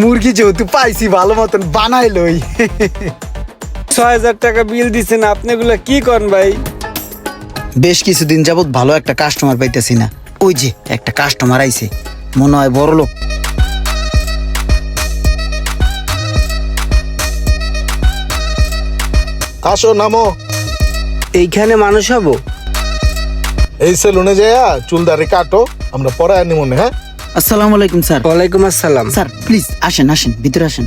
মুরগি যেহেতু পাইছি ভালো মতন বানাইলই ছয় হাজার টাকা বিল দিচ্ছেন আপনি এগুলো কি করেন ভাই? বেশ কিছুদিন যাবত ভালো একটা কাস্টমার পাইতেছি না। ওই যে একটা কাস্টমার আইছে। মনে হয় বড় লোক। আসো নামো। এইখানে মানুষ হব? এই সেলুনে যাইয়া চুল দাড়ি কাটো আমরা পরে আনি মনে হ্যাঁ? আসসালামু আলাইকুম স্যার ওয়ালাইকুম আসসালাম স্যার প্লিজ আসেন আসেন ভিতরে আসেন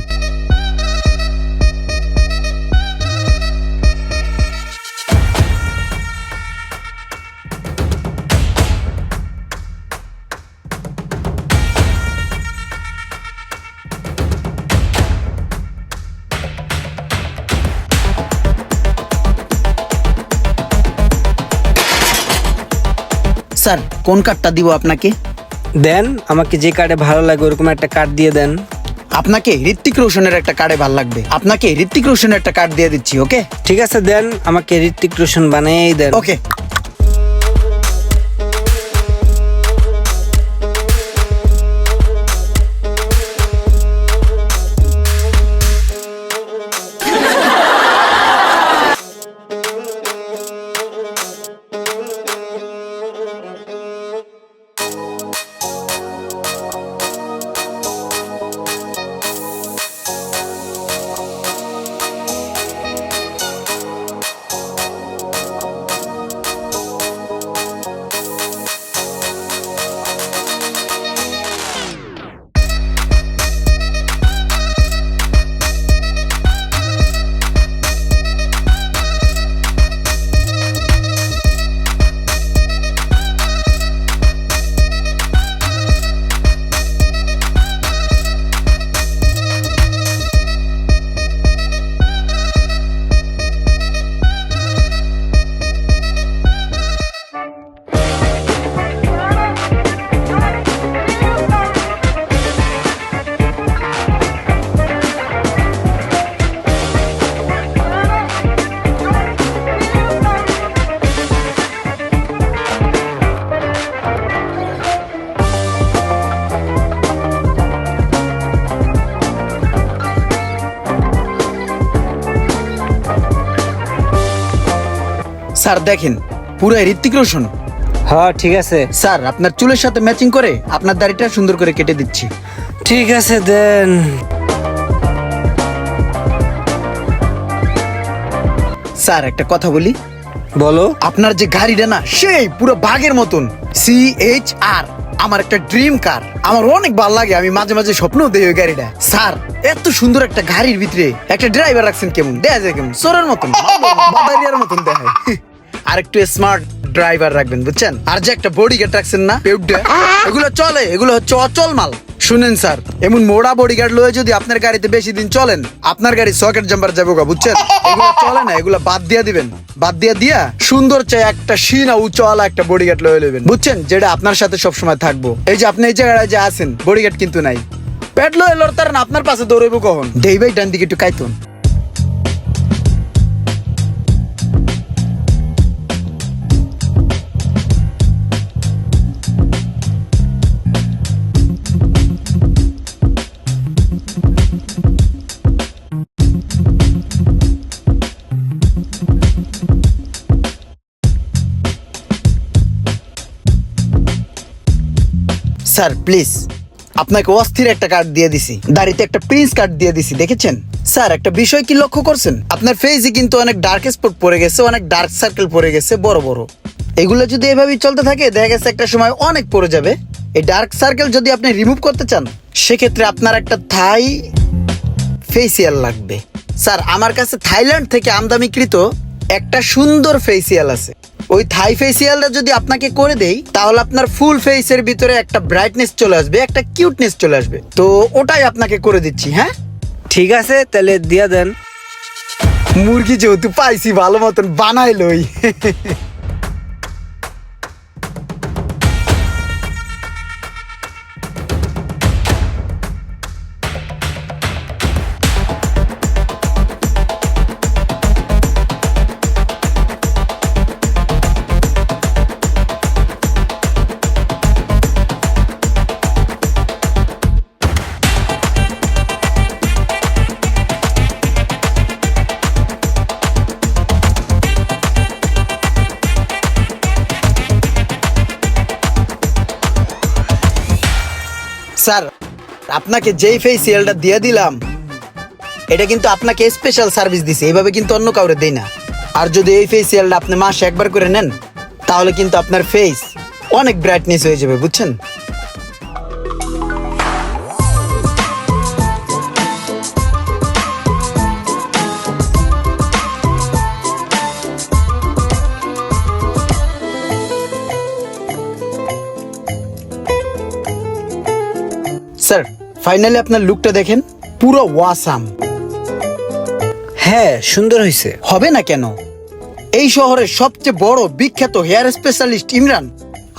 স্যার কোন কার্ডটা দিব আপনাকে দেন আমাকে যে কার্ডে ভালো লাগে ওরকম একটা কার্ড দিয়ে দেন। আপনাকে ঋত্বিক রোশনের একটা কার্ডে ভালো লাগবে। আপনাকে ঋত্বিক রোশনের একটা কার্ড দিয়ে দিচ্ছি ওকে ঠিক আছে দেন আমাকে ঋত্বিক রোশন বানিয়েই দেন। ওকে স্যার দেখেন পুরো ঋত্বিক রোশন। হ্যাঁ ঠিক আছে। স্যার আপনার চুলের সাথে ম্যাচিং করে আপনার দাড়িটা সুন্দর করে কেটে দিচ্ছি। ঠিক আছে দেন। স্যার একটা কথা বলি। বলো। আপনার যে গাড়িটা না সেই পুরো বাঘের মতন। সি এইচ আর আমার একটা ড্রিম কার আমার অনেক ভালো লাগে আমি মাঝে মাঝে স্বপ্ন দেই ওই গাড়িটা। স্যার এত সুন্দর একটা গাড়ির ভিতরে একটা ড্রাইভার রাখছেন কেমন? দেখা যায় কেমন? সোরের মতন বাদারিয়ার মতন দেখায়। আর একটু স্মার্ট ড্রাইভার রাখবেন, বুঝছেন? আর যে একটা বডি গার্ড রাখছেন না এগুলো চলে, এগুলো হচ্ছে অচল মাল। শুনেন, স্যার, এমন মোড়া বডি গার্ড লয়ে যদি আপনার গাড়িতে বেশি দিন চলেন, আপনার গাড়ি সকেট জাম্পার যাব গা, বুঝছেন? এগুলো চলে না, এগুলো বাদ দিয়া দিবেন। বাদ দিয়া দিয়া সুন্দর চাই একটা সিনা উঁচওয়ালা একটা বডি গার্ড লয়ে নেবেন বুঝছেন? যেটা আপনার সাথে সবসময় থাকব। এই যে আপনি এই জায়গায় যে আছেন বডি গার্ড কিন্তু নাই। লয়ে লড়তার না আপনার পাশে দৌড়াইবো কখন? দেই ভাই, ডান দিকে একটু কাইতুন। Sir, please. আপনাকে অস্থির একটা কার্ড দিয়ে দিছি। দাড়িতে একটা প্রিন্স কার্ড দিয়ে দিছি, দেখেছেন? স্যার, একটা বিষয় কি লক্ষ্য করছেন? আপনার ফেসে কিন্তু অনেক ডার্ক স্পট পড়ে গেছে, অনেক ডার্ক সার্কেল পড়ে গেছে, বড় বড়। এগুলো যদি এভাবেই চলতে থাকে, দেখা গেছে একটা সময় অনেক পড়ে যাবে। এই ডার্ক সার্কেল যদি আপনি রিমুভ করতে চান, সেক্ষেত্রে আপনার একটা থাই ফেসিয়াল লাগবে। স্যার, আমার কাছে থাইল্যান্ড থেকে আমদানিকৃত একটা সুন্দর ফেসিয়াল আছে। ওই থাই ফেসিয়ালটা যদি আপনাকে করে দেই তাহলে আপনার ফুল ফেসের ভিতরে একটা ব্রাইটনেস চলে আসবে একটা কিউটনেস চলে আসবে। তো ওটাই আপনাকে করে দিচ্ছি হ্যাঁ? ঠিক আছে তাহলে দিয়ে দেন। মুরগি যেহেতু পাইছি ভালো মতন বানাইলই। স্যার, আপনাকে যেই ফেসিয়ালটা দিয়ে দিলাম, এটা কিন্তু আপনাকে স্পেশাল সার্ভিস দিছে, এইভাবে কিন্তু অন্য কাউরে দেয় না। আর যদি এই ফেসিয়ালটা আপনি মাসে একবার করে নেন, তাহলে কিন্তু আপনার ফেস অনেক ব্রাইটনেস হয়ে যাবে, বুঝছেন? ফাইনালি আপনার লুকটা দেখেন, পুরো ওয়াসাম। হ্যাঁ সুন্দর হয়েছে হবে না কেন? এই শহরের সবচেয়ে বড় বিখ্যাত হেয়ার স্পেশালিস্ট ইমরান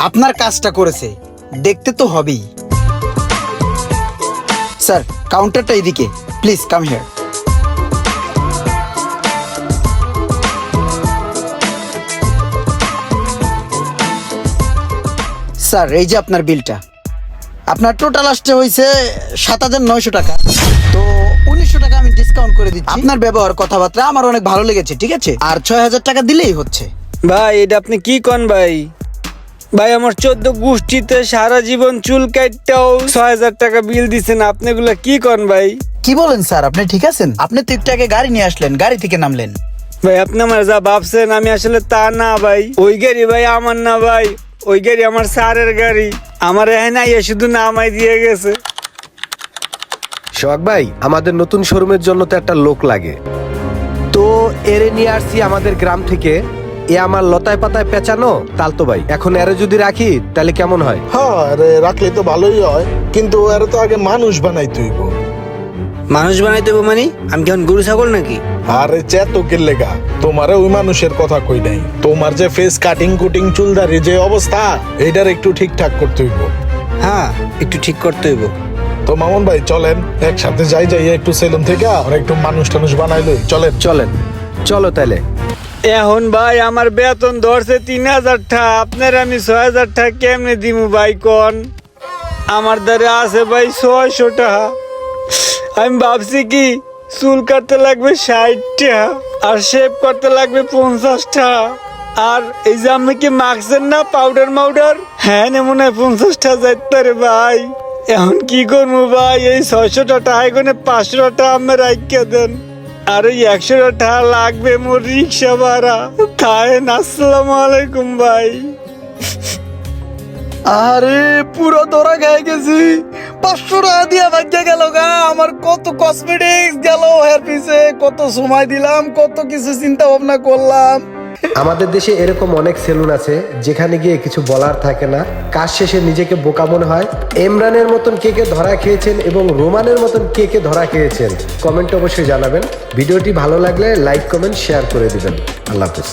আপনার কাজটা করেছে। দেখতে তো হবেই। স্যার কাউন্টারটা এদিকে প্লিজ কাম হিয়ার স্যার, এই যে আপনার বিলটা। আপনার টোটাল আসতে হয়েছে সাত হাজার নয়শো টাকা। তো উনিশশো টাকা আমি ডিসকাউন্ট করে দিচ্ছি। আপনার ব্যবহার কথাবার্তা আমার অনেক ভালো লেগেছে ঠিক আছে? আর ছয় হাজার টাকা দিলেই হচ্ছে। ভাই এটা আপনি কি কন ভাই? ভাই আমার চোদ্দ গোষ্ঠীতে সারা জীবন চুল কাটটাও ছয় হাজার টাকা বিল দিছেন আপনি এগুলা কি কন ভাই? কি বলেন স্যার আপনি ঠিক আছেন? আপনি তো একটু আগে গাড়ি নিয়ে আসলেন গাড়ি থেকে নামলেন। ভাই আপনি আমার যা ভাবছেন আমি আসলে তা না ভাই। ওই গাড়ি ভাই আমার না ভাই ওই গাড়ি আমার স্যারের গাড়ি। আমার এখানে এ শুধু নামাই দিয়ে গেছে। সোহাগ ভাই আমাদের নতুন শোরুমের জন্য তো একটা লোক লাগে। তো এরে নিয়ে আসছি আমাদের গ্রাম থেকে। এ আমার লতায় পাতায় পেঁচানো তালতো ভাই। এখন এরে যদি রাখি তাহলে কেমন হয়? হ্যাঁ আরে রাখলে তো ভালোই হয়। কিন্তু এর তো আগে মানুষ বানাই তুই মানুষ বানাইতে হবে মানে? আমি কেমন গরু ছাগল নাকি? আরে চেতকের লেগা তোমারে ওই মানুষের কথা কই নাই। তোমার যে ফেস কাটিং কুটিং চুলদারি যে অবস্থা এইটার একটু ঠিকঠাক করতে হইব। হ্যাঁ একটু ঠিক করতে হইব। তো মামুন ভাই চলেন একসাথে যাই যাই একটু সেলুন থেকে আর একটু মানুষ টানুষ বানাই লই। চলেন। চলেন। চলো তাহলে এখন ভাই আমার বেতন ধরছে তিন হাজার টাকা আপনার আমি ছয় হাজার টাকা কেমনে দিমু ভাই কন? আমার দ্বারা আছে ভাই ছয়শো টাকা আমি ভাবছি কি, চুল কাটতে লাগবে ষাটটা, আর শেভ করতে লাগবে পঞ্চাশটা। আর এই যে আপনি কি মাখছেন না পাউডার মাউডার হ্যাঁ মনে হয় পঞ্চাশটা যাইতে রে ভাই। এখন কি করব ভাই, এই ছয়শো টাকা এখানে পাঁচশো টাকা আমি রাখিয়ে দেন। আর ওই একশো টাকা লাগবে মোর রিক্সা ভাড়া। তাই আসসালামু আলাইকুম ভাই। আরে, পুরো ধরা গায়ে গেছি। পাঁচশো টাকা গেল গা। আমার কত কসমেটিক্স গেল হেয়ার পিছে কত সময় দিলাম, কত কিছু চিন্তা ভাবনা করলাম। আমাদের দেশে এরকম অনেক সেলুন আছে, যেখানে গিয়ে কিছু বলার থাকে না। কাজ শেষে নিজেকে বোকা মনে হয়। ইমরানের মতন কে কে ধরা খেয়েছেন এবং রোমানের মতন কে কে ধরা খেয়েছেন, কমেন্ট অবশ্যই জানাবেন। ভিডিওটি ভালো লাগলে লাইক, কমেন্ট, শেয়ার করে দিবেন। আল্লাহ হাফিজ।